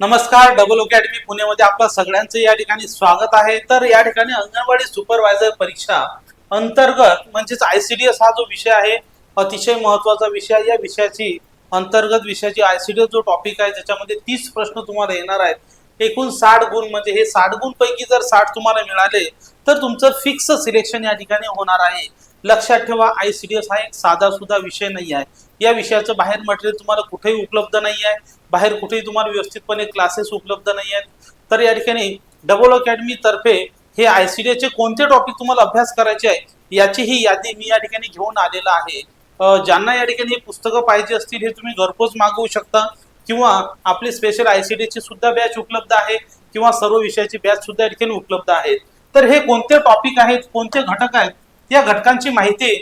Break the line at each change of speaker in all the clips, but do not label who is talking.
नमस्कार double academy पुण्यामध्ये आपलं सगळ्यांचं या ठिकाणी स्वागत आहे. तर या ठिकाणी अंगणवाडी सुपरवायझर परीक्षा अंतर्गत म्हणजेच आयसीडीएस हा जो विषय आहे अतिशय महत्त्वाचा विषय या विषयाची अंतर्गत विषयाची आयसीडीएस जो टॉपिक आहे ज्याच्यामध्ये तीस प्रश्न तुम्हाला येणार आहेत. एकूण साठ गुण म्हणजे हे साठ गुण पैकी जर साठ तुम्हाला मिळाले तर तुमचं फिक्स सिलेक्शन या ठिकाणी होणार आहे. लक्षात ठेवा आयसीडीएस हा एक साधा सुद्धा विषय नाही आहे. या विषयाचं बाहेर मटेरियल तुम्हाला कुठेही उपलब्ध नाही आहे बाहेर कुठेही तुम्हाला व्यवस्थितपणे क्लासेस उपलब्ध नाही आहेत तर या ठिकाणी डबल अकॅडमी तर्फे हे सी चे कोणते टॉपिक तुम्हाला अभ्यास करायचे आहे याची ही यादी मी या ठिकाणी घेऊन आलेला आहे. ज्यांना या ठिकाणी हे पुस्तकं पाहिजे असतील हे तुम्ही घरपोच मागवू शकता. किंवा आपली स्पेशल आय सी ची सुद्धा बॅच उपलब्ध आहे किंवा सर्व विषयाची बॅच सुद्धा या ठिकाणी उपलब्ध आहे तर हे कोणते टॉपिक आहेत कोणते घटक आहेत या घटकांची माहिती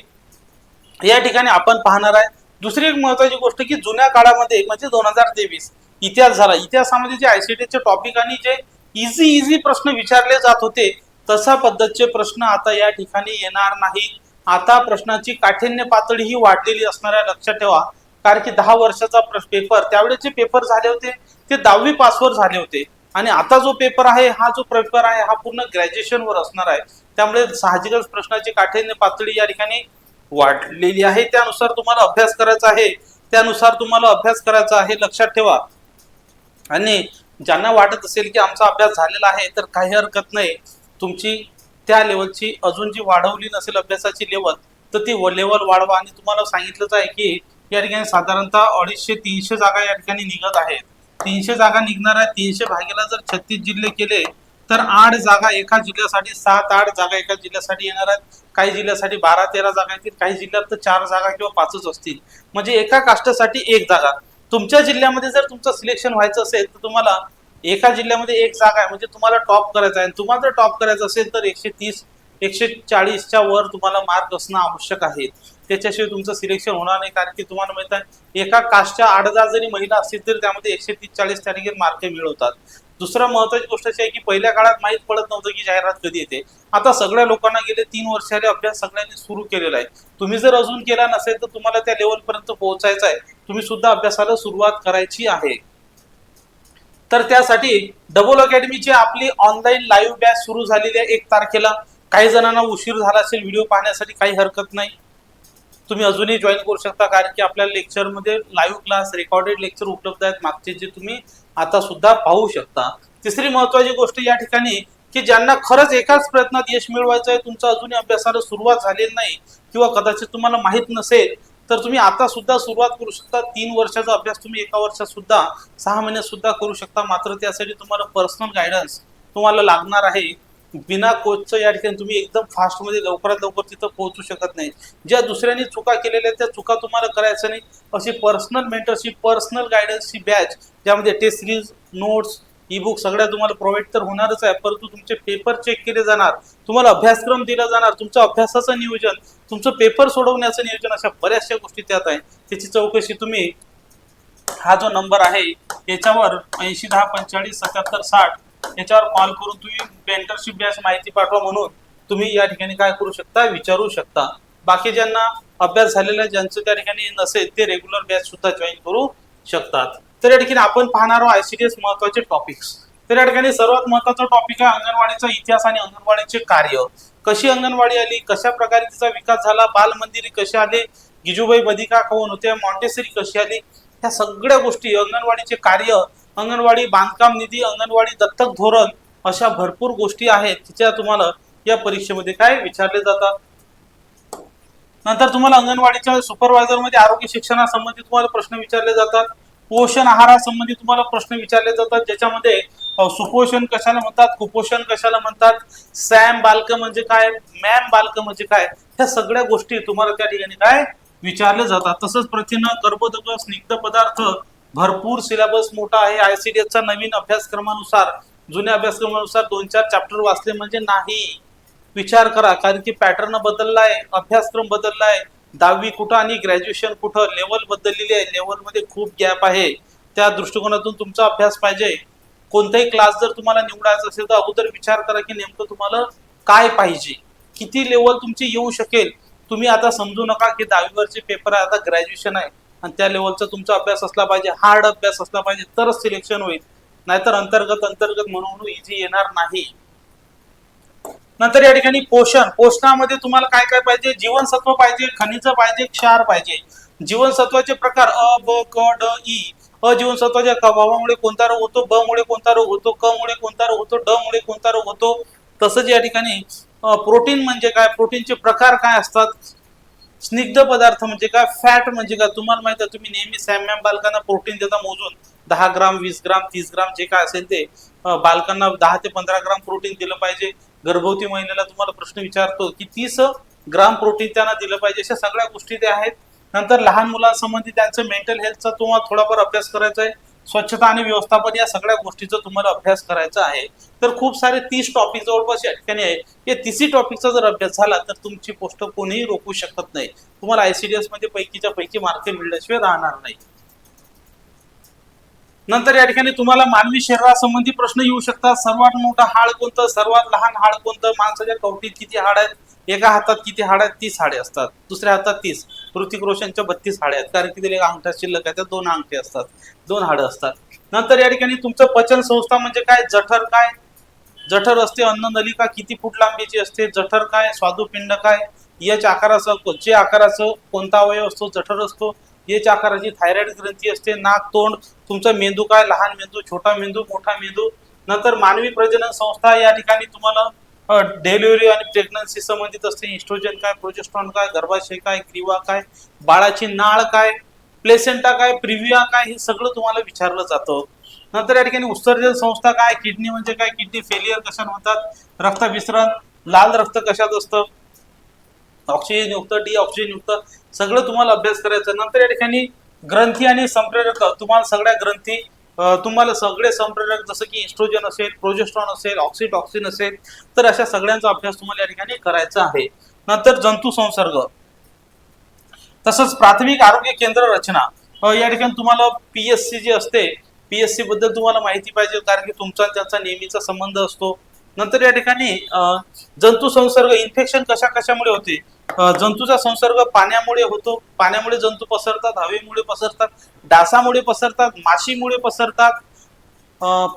या ठिकाणी आपण पाहणार आहे. दुसरी एक महत्वाची गोष्ट की जुन्या काळामध्ये म्हणजे दोन हजार तेवीस इतिहास झाला. इतिहासामध्ये जे आयसीटीचे टॉपिक आणि जे इझी इझी प्रश्न विचारले जात होते तसा पद्धतचे प्रश्न आता या ठिकाणी येणार नाही आता प्रश्नाची काठिण्य पातळी ही वाढलेली असणाऱ्या लक्षात ठेवा. कारण की दहा वर्षाचा पेपर पेपर जे पेपर झाले होते ते दहावी पासवर झाले होते. आणि आता जो पेपर आहे हा जो पेपर आहे हा पूर्ण ग्रॅज्युएशन वर असणार आहे. त्यामुळे साहजिकच प्रश्नाची काठिण्य पातळी या ठिकाणी वाढलेली आहे त्यानुसार तुम्हाला अभ्यास करायचा आहे त्यानुसार तुम्हाला अभ्यास करायचा आहे लक्षात ठेवा. आणि ज्यांना वाटत असेल की आमचा अभ्यास झालेला आहे तर काही हरकत नाही. तुमची त्या लेवलची अजून जी वाढवली नसेल अभ्यासाची लेवल तर ती लेवल वाढवा. आणि तुम्हाला सांगितलंच आहे की या ठिकाणी साधारणतः अडीचशे तीनशे जागा या ठिकाणी निघत आहेत. तीनशे जागा निघणार आहेत तीनशे भागेला जर छत्तीस जिल्हे केले तर आठ जागा एका जिल्ह्यासाठी सात आठ जागा एका जिल्ह्यासाठी येणार आहेत. काही जिल्ह्यासाठी बारा तेरा जागा येतील. काही जिल्ह्यात तर चार जागा किंवा पाचच असतील. म्हणजे एका कास्टसाठी एक जागा. तुमच्या जिल्ह्यामध्ये जर तुमचं सिलेक्शन व्हायचं असेल तर तुम्हाला एका जिल्ह्यामध्ये एक जागा आहे. म्हणजे तुम्हाला टॉप करायचं आहे. आणि तुम्हाला जर टॉप करायचं असेल तर एकशे तीस एकशे चाळीसच्या वर तुम्हाला मार्क असणं आवश्यक आहे. त्याच्याशिवाय तुमचं सिलेक्शन होणार नाही. कारण की तुम्हाला माहीत आहे एका कास्टच्या आठ हजार जरी महिला असतील तरी त्यामध्ये एकशे तीस चाळीस त्या मार्क मिळवतात. दुसरं महत्वाची गोष्ट अशी आहे की पहिल्या काळात माहीत पडत नव्हतं की जाहिरात कधी येते. आता सगळ्या लोकांना गेले तीन वर्षाले अभ्यास सगळ्यांनी सुरू केलेला आहे. तुम्ही जर अजून केला नसेल तर तुम्हाला त्या लेवल पर्यंत पोहोचायचं आहे. तुम्ही सुद्धा अभ्यासाला सुरुवात करायची आहे. तर त्यासाठी डबल अकॅडमीची आपली ऑनलाईन लाईव्ह बॅच सुरू झालेली आहे एक तारखेला. काही जणांना उशीर झाला असेल व्हिडिओ पाहण्यासाठी काही हरकत नाही. तुम्ही अजूनही जॉईन करू शकता कारण की आपल्या लेक्चरमध्ये लाईव्ह क्लास रेकॉर्डेड लेक्चर उपलब्ध आहेत. मागचे जे तुम्ही आता सुद्धा पाहू शकता. तिसरी महत्वाची गोष्ट या ठिकाणी की ज्यांना खरंच एकाच प्रयत्नात यश मिळवायचं आहे तुमचं अजूनही अभ्यासाला सुरुवात झालेली नाही किंवा कदाचित तुम्हाला माहीत नसेल तर तुम्ही आता सुद्धा सुरुवात करू शकता. तीन वर्षाचा अभ्यास तुम्ही एका वर्षात सुद्धा सहा महिन्यात सुद्धा करू शकता. मात्र त्यासाठी तुम्हाला पर्सनल गायडन्स तुम्हाला लागणार आहे. बिना कोचचं या ठिकाणी तुम्ही एकदम फास्टमध्ये लवकरात लवकर तिथं पोहोचू शकत नाही. ज्या दुसऱ्यांनी चुका केलेल्या त्या चुका तुम्हाला करायचं नाही. अशी पर्सनल मेंटरशिप पर्सनल गायडन्सची बॅच ज्यामध्ये test series notes e book सगळ्या तुम्हाला प्रोव्हाइड तर होणारच आहे. परंतु तुमचे पेपर चेक केले जाणार तुम्हाला अभ्यासक्रम दिला जाणार तुमचं अभ्यासाचं नियोजन तुमचं पेपर सोडवण्याचं नियोजन अशा बऱ्याचशा गोष्टी त्यात आहे. त्याची चौकशी तुम्ही हा जो नंबर आहे याच्यावर ऐंशी दहा पंचेचाळीस सत्याहत्तर साठ याच्यावर कॉल करून तुम्ही मेंटरशिप बॅच माहिती पाठवा म्हणून तुम्ही या ठिकाणी काय करू शकता विचारू शकता. बाकी ज्यांना अभ्यास झालेला ज्यांचं त्या ठिकाणी नसेल ते रेग्युलर बॅच सुद्धा जॉईन करू शकतात. तर या ठिकाणी आपण पाहणार आहोत आयसीडीएस महत्त्वाचे टॉपिक्स तर या ठिकाणी सर्वात महत्त्वाचा टॉपिक आहे अंगणवाडीचा इतिहास आणि अंगणवाडीचे कार्य. कशी अंगणवाडी आली? कशा प्रकारे तिचा विकास झाला? बालमंदिरे कशी आले? गिजूबाई बदिका कोण होते? मॉन्टेसरी कशी आली? ह्या सगळ्या गोष्टी अंगणवाडीचे कार्य अंगणवाडी बांधकाम निधी अंगणवाडी दत्तक धोरण अशा भरपूर गोष्टी आहेत तिच्या तुम्हाला या परीक्षेमध्ये काय विचारले जातात? नंतर तुम्हाला अंगणवाडीच्या सुपरवायझरमध्ये आरोग्य शिक्षणासंबंधी तुम्हाला प्रश्न विचारले जातात. पोषण आहारासंबंधी तुम्हाला प्रश्न विचारले जातात ज्याच्यामध्ये सुपोषण कशाला म्हणतात कुपोषण कशाला म्हणतात सॅम बालक म्हणजे काय मॅम बालक म्हणजे काय ह्या सगळ्या गोष्टी तुम्हाला त्या ठिकाणी काय विचारले जातात. तसंच प्रथिन कर्बोदक स्निग्ध पदार्थ भरपूर सिलेबस मोठा आहे. आय सी डी चा नवीन अभ्यासक्रमानुसार जुन्या अभ्यासक्रमानुसार दोन चार चॅप्टर वाचले म्हणजे नाही. विचार करा कारण की पॅटर्न बदललाय अभ्यासक्रम बदललाय. दहावी कुठं आणि ग्रॅज्युएशन कुठं लेवल बदललेली आहे. लेवलमध्ये खूप गॅप आहे. त्या दृष्टिकोनातून तुमचा अभ्यास पाहिजे. कोणताही क्लास जर तुम्हाला निवडायचा असेल तर अगोदर विचार करा की नेमकं तुम्हाला काय पाहिजे. किती लेवल तुमची येऊ शकेल? तुम्ही आता समजू नका की दहावीवरचे पेपर आहे आता ग्रॅज्युएशन आहे. आणि त्या लेवलचा तुमचा अभ्यास असला पाहिजे हार्ड अभ्यास असला पाहिजे तरच सिलेक्शन होईल. नाहीतर अंतर्गत अंतर्गत म्हणून इझी येणार नाही. नंतर या ठिकाणी पोषण. पोषणामध्ये तुम्हाला काय काय पाहिजे? जीवनसत्व पाहिजे खनिज पाहिजे क्षार पाहिजे. जीवनसत्वाचे प्रकार अ ब क ड ई. अ जीवनसत्वाच्या अभावामुळे कोणता रोग होतो? ब मुळे कोणता रोग होतो? क मुळे कोणता रोग होतो? ड मुळे कोणता रोग होतो? तसंच या ठिकाणी प्रोटीन म्हणजे काय? प्रोटीनचे प्रकार काय असतात? स्निग्ध पदार्थ म्हणजे का फॅट म्हणजे का तुम्हाला माहिती आहे तुम्ही नेहमी सॅम्याम बालकांना प्रोटीन देता मोजून. दहा ग्राम वीस ग्राम तीस ग्राम जे काय असेल ते बालकांना दहा ते पंधरा ग्राम प्रोटीन दिलं पाहिजे. गर्भवती महिलेला तुम्हाला प्रश्न विचारतो की तीस ग्राम प्रोटीन त्यांना दिलं पाहिजे अशा सगळ्या गोष्टी त्या आहेत. नंतर लहान मुलांसंबंधी त्यांचं मेंटल हेल्थचा तुम्हाला थोडाफार अभ्यास करायचा आहे. स्वच्छता आणि व्यवस्थापन या सगळ्या गोष्टीचा तुम्हाला अभ्यास करायचा आहे. तर खूप सारे तीस टॉपिक जवळपास या ठिकाणी आहे या तिसरी टॉपिकचा जर अभ्यास झाला तर तुमची पोस्ट कोणीही रोखू शकत नाही. तुम्हाला आयसीडीएसमध्ये पैकीच्या पैकी मार्क मिळल्याशिवाय राहणार नाही. नंतर या ठिकाणी तुम्हाला मानवी शरीरासंबंधी प्रश्न येऊ शकतात. सर्वात मोठं हाड कोणतं? सर्वात लहान हाड कोणतं? माणसाच्या कवटीत किती हाड आहेत? एका हातात किती हाड आहेत? तीस हाडे असतात. दुसऱ्या हातात तीस. ऋतिक रोशनच्या बत्तीस हाडे आहेत. कारण की त्याला एक अंगठा शिल्लक आहे. त्या दोन अंगठे असतात. दोन हाडं असतात. नंतर या ठिकाणी तुमचं पचन संस्था म्हणजे काय? जठर काय? जठर असते अन्न नलिका किती फूट लांबीची असते? जठर काय? स्वादुपिंड काय? यच आकाराचं जे आकाराचं कोणता अवयव असतो? जठर असतो. एच आकाराची थायरॉइड ग्रंथी असते. नाक तोंड तुमचा मेंदू काय? लहान मेंदू छोटा मेंदू मोठा मेंदू? नंतर मानवी प्रजनन संस्था या ठिकाणी तुम्हाला डिलिव्हरी आणि प्रेग्नन्सी संबंधित असते. इस्ट्रोजन काय? प्रोजेस्ट्रॉन काय? गर्भाशय काय? क्रिवा काय? बाळाची नाळ काय? प्लेसेंटा काय? प्रिव्हिया काय? हे सगळं तुम्हाला विचारलं जातं. नंतर या ठिकाणी उत्सर्जन संस्था काय? किडनी म्हणजे काय? किडनी फेलियर कशात होतात? रक्त विसरण लाल रक्त कशात असतं? ऑक्सिजन युक्त डी ऑक्सिजन युक्त सगळं तुम्हाला अभ्यास करायचं. नंतर या ठिकाणी ग्रंथी आणि संप्रेरक तुम्हाला सगळ्या ग्रंथी तुम्हाला सगळे संप्रेरक जसं की इस्ट्रोजन असेल प्रोजेस्ट्रॉन असेल ऑक्सिटॉक्सिन असेल तर अशा सगळ्यांचा अभ्यास तुम्हाला या ठिकाणी करायचा आहे. नंतर जंतू संसर्ग. तसंच प्राथमिक आरोग्य केंद्र रचना. या ठिकाणी तुम्हाला पीएससी जी असते पीएससी बद्दल तुम्हाला माहिती पाहिजे कारण की तुमचा त्याचा त्यांचा नेहमीचा संबंध असतो. नंतर या ठिकाणी जंतू संसर्ग इन्फेक्शन कशा कशामुळे होते? जंतूचा संसर्ग पाण्यामुळे होतो. पाण्यामुळे जंतू पसरतात हवेमुळे पसरतात डासामुळे पसरतात माशीमुळे पसरतात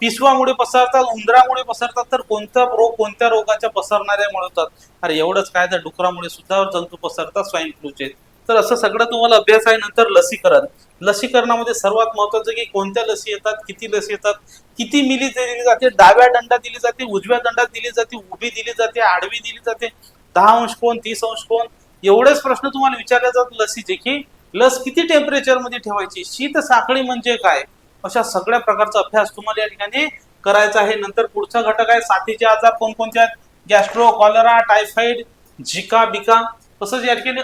पिसवामुळे पसरतात उंदरामुळे पसरतात. तर कोणता रोग कोणत्या रोगाच्या पसरणाऱ्यामुळे होतात? अरे एवढंच काय तर डुकरामुळे सुद्धा जंतू पसरतात स्वाईन फ्लूचे. तर असं सगळं तुम्हाला अभ्यास आहे नंतर लसीकरण. लसीकरणामध्ये सर्वात महत्वाचं की कोणत्या लसी येतात किती लसी येतात किती मिली दिली जाते डाव्या दंडात दिली जाते उजव्या दंडात दिली जाते उभी दिली जाते आडवी दिली जाते. दहा अंश कोण तीस अंश कोण? एवढेच प्रश्न तुम्हाला विचारले जातात लसीचे की लस किती टेम्परेचरमध्ये ठेवायची? शीत साखळी म्हणजे काय? अशा सगळ्या प्रकारचा अभ्यास तुम्हाला या ठिकाणी करायचा आहे. नंतर पुढचा घटक आहे साथीचे आजार कोणकोणते आहेत? गॅस्ट्रो कॉलरा टायफॉइड झिका बिका. तसंच या ठिकाणी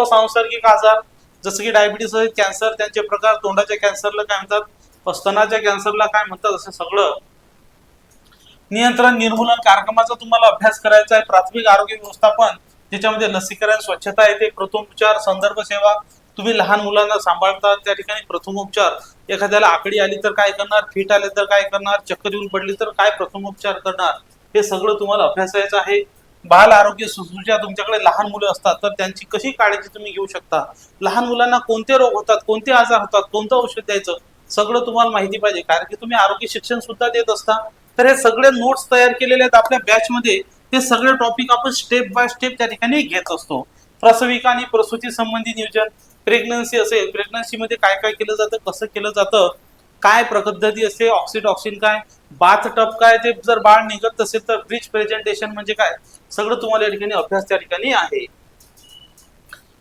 असंसर्गिक आजार जसं की डायबिटीस कॅन्सर त्यांचे प्रकार तोंडाच्या कॅन्सरला काय म्हणतात? स्तनाच्या कॅन्सरला काय म्हणतात? असं सगळं नियंत्रण निर्मूलन कार्यक्रमाचा तुम्हाला अभ्यास करायचा आहे. प्राथमिक आरोग्य व्यवस्थापन त्याच्यामध्ये लसीकरण स्वच्छता येते प्रथमोपचार संदर्भ सेवा. तुम्ही लहान मुलांना सांभाळता त्या ठिकाणी प्रथमोपचार एखाद्याला आकडी आली तर काय करणार? फिट आले तर काय करणार? चक्कर येऊन पडली तर काय प्रथमोपचार करणार? हे सगळं तुम्हाला अभ्यासायचं आहे. बाल आरोग्य सुश्रुषा तुमच्याकडे लहान मुलं असतात तर त्यांची कशी काळजी तुम्ही घेऊ शकता? लहान मुलांना कोणते रोग होतात? कोणते आजार होतात? कोणतं औषध द्यायचं? सगळं तुम्हाला माहिती पाहिजे. कारण की तुम्ही आरोग्य शिक्षण सुद्धा देत असता. तर हे सगळे नोट्स तयार केलेले आहेत आपल्या बॅच मध्ये. ते सगळे टॉपिक आपण स्टेप बाय स्टेप त्या ठिकाणी घेत असतो. प्रसविका आणि प्रसूती संबंधी नियोजन प्रेग्नन्सी असेल प्रेग्नन्सीमध्ये काय काय केलं जातं कसं केलं जातं काय पद्धती असते ऑक्सिडॉक्सिन काय बाथ टप काय ते जर बाळ निघत असेल तर ब्रिज प्रेझेंटेशन म्हणजे काय? सगळं तुम्हाला या ठिकाणी अभ्यास त्या ठिकाणी आहे.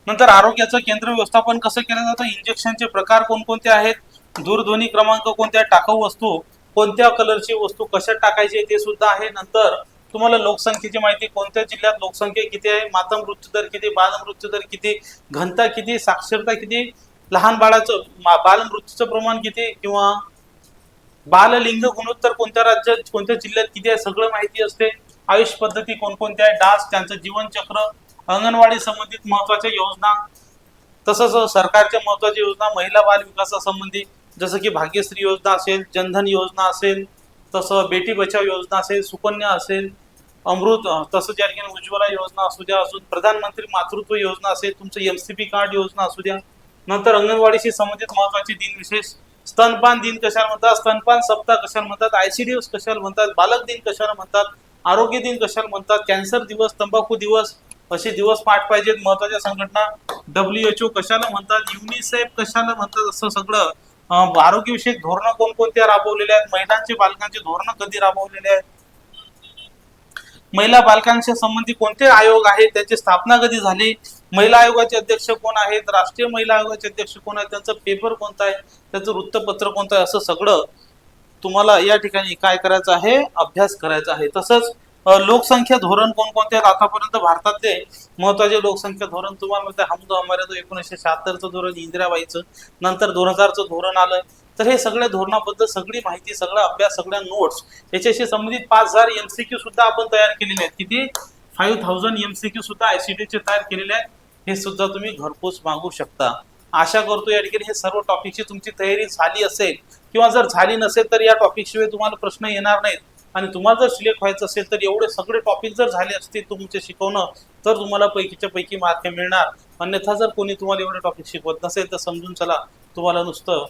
नंतर आरोग्याचं केंद्र व्यवस्थापन कसं केलं जातं? इंजेक्शनचे प्रकार कोणकोणते आहेत? दूरध्वनी क्रमांक कोणत्या? टाकाऊ वस्तू. कोणत्या कलरची वस्तू कशात टाकायची ते सुद्धा आहे. नंतर तुम्हाला लोकसंख्येची माहिती कोणत्या जिल्ह्यात लोकसंख्या किती आहे माता मृत्यूदर किती बाल मृत्यूदर किती घनता किती साक्षरता किती लहान बाळाचं बालमृत्यूचं प्रमाण किती किंवा बाल लिंग गुणोत्तर कोणत्या राज्यात कोणत्या जिल्ह्यात किती आहे सगळं माहिती असते. आयुष पद्धती कोणकोणत्या आहे डास त्यांचं जीवनचक्र अंगणवाडी संबंधित महत्त्वाच्या योजना तसंच सरकारच्या महत्त्वाच्या योजना महिला बाल विकासासंबंधी जसं की भाग्यश्री योजना असेल जनधन योजना असेल तसं बेटी बचाव योजना असेल सुकन्या असेल अमृत अं, तसंच या ठिकाणी उज्ज्वला योजना असू द्या अजून प्रधानमंत्री मातृत्व योजना असेल तुमचं एमसीपी कार्ड योजना असू द्या. नंतर अंगणवाडीशी संबंधित महत्त्वाचे दिन विशेष. स्तनपान दिन कशाला म्हणतात? स्तनपान सप्ताह कशाला म्हणतात? आयसीडीएस कशाला म्हणतात? बालक दिन कशाला म्हणतात? आरोग्य दिन कशाला म्हणतात? कॅन्सर दिवस तंबाखू दिवस असे दिवस पाठ पाहिजेत. महत्त्वाच्या संघटना डब्ल्यू एच ओ कशाला म्हणतात? युनिसेफ कशाला म्हणतात? असं सगळं आरोग्यविषयक धोरणं कोणकोणत्या राबवलेल्या आहेत? महिलांचे बालकांचे धोरणं कधी राबवलेले आहेत? महिला बालकांच्या संबंधी कोणते आयोग आहेत? त्याची स्थापना कधी झाली? महिला आयोगाचे अध्यक्ष कोण आहेत? राष्ट्रीय महिला आयोगाचे अध्यक्ष कोण आहेत? त्यांचं पेपर कोणता आहे? त्याचं वृत्तपत्र कोणतं आहे? असं सगळं तुम्हाला या ठिकाणी काय करायचं आहे? अभ्यास करायचा आहे. तसंच लोकसंख्या धोरण कोणकोणते आहेत आतापर्यंत भारतातले महत्त्वाचे लोकसंख्या धोरण तुम्हाला माहिती आहे, हम दो हमारे दो एकोणीसशे शहात्तरचं धोरण इंदिराबाईचं नंतर दोन हजारचं धोरण आलं. तर हे सगळ्या धोरणाबद्दल सगळी माहिती सगळा अभ्यास सगळ्या नोट्स याच्याशी संबंधित पाच हजार एमसीक्यू सुद्धा आपण तयार केलेले आहेत. किती? फाईव्ह थाउजंड एमसीक्यू सुद्धा आयसीडीचे तयार केलेले आहेत. हे सुद्धा तुम्ही घरपोच मागू शकता. आशा करतो या ठिकाणी हे सर्व टॉपिकची तुमची तयारी झाली असेल किंवा जर झाली नसेल तर या टॉपिकशिवाय तुम्हाला प्रश्न येणार नाहीत. आणि तुम्हाला जर सिलेक्ट व्हायचं असेल तर एवढे सगळे टॉपिक जर झाले असतील तुमचे शिकवणं तर तुम्हाला पैकीच्या पैकी मार्क मिळणार. अन्यथा जर कोणी तुम्हाला एवढे टॉपिक शिकवत नसेल तर समजून चला तुम्हाला नुसतं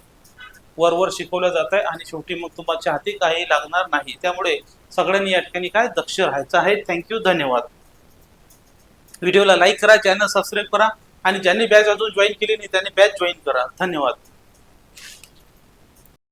वरवर शिकवलं जात आहे आणि शेवटी मग तुमच्या हाती काही लागणार नाही. त्यामुळे सगळ्यांनी या ठिकाणी काय दक्ष राहायचं आहे. थँक्यू धन्यवाद. व्हिडिओला लाईक करा चॅनल सबस्क्राईब करा आणि ज्यांनी बॅच अजून जॉईन केली नाही त्यांनी बॅच जॉईन करा. धन्यवाद.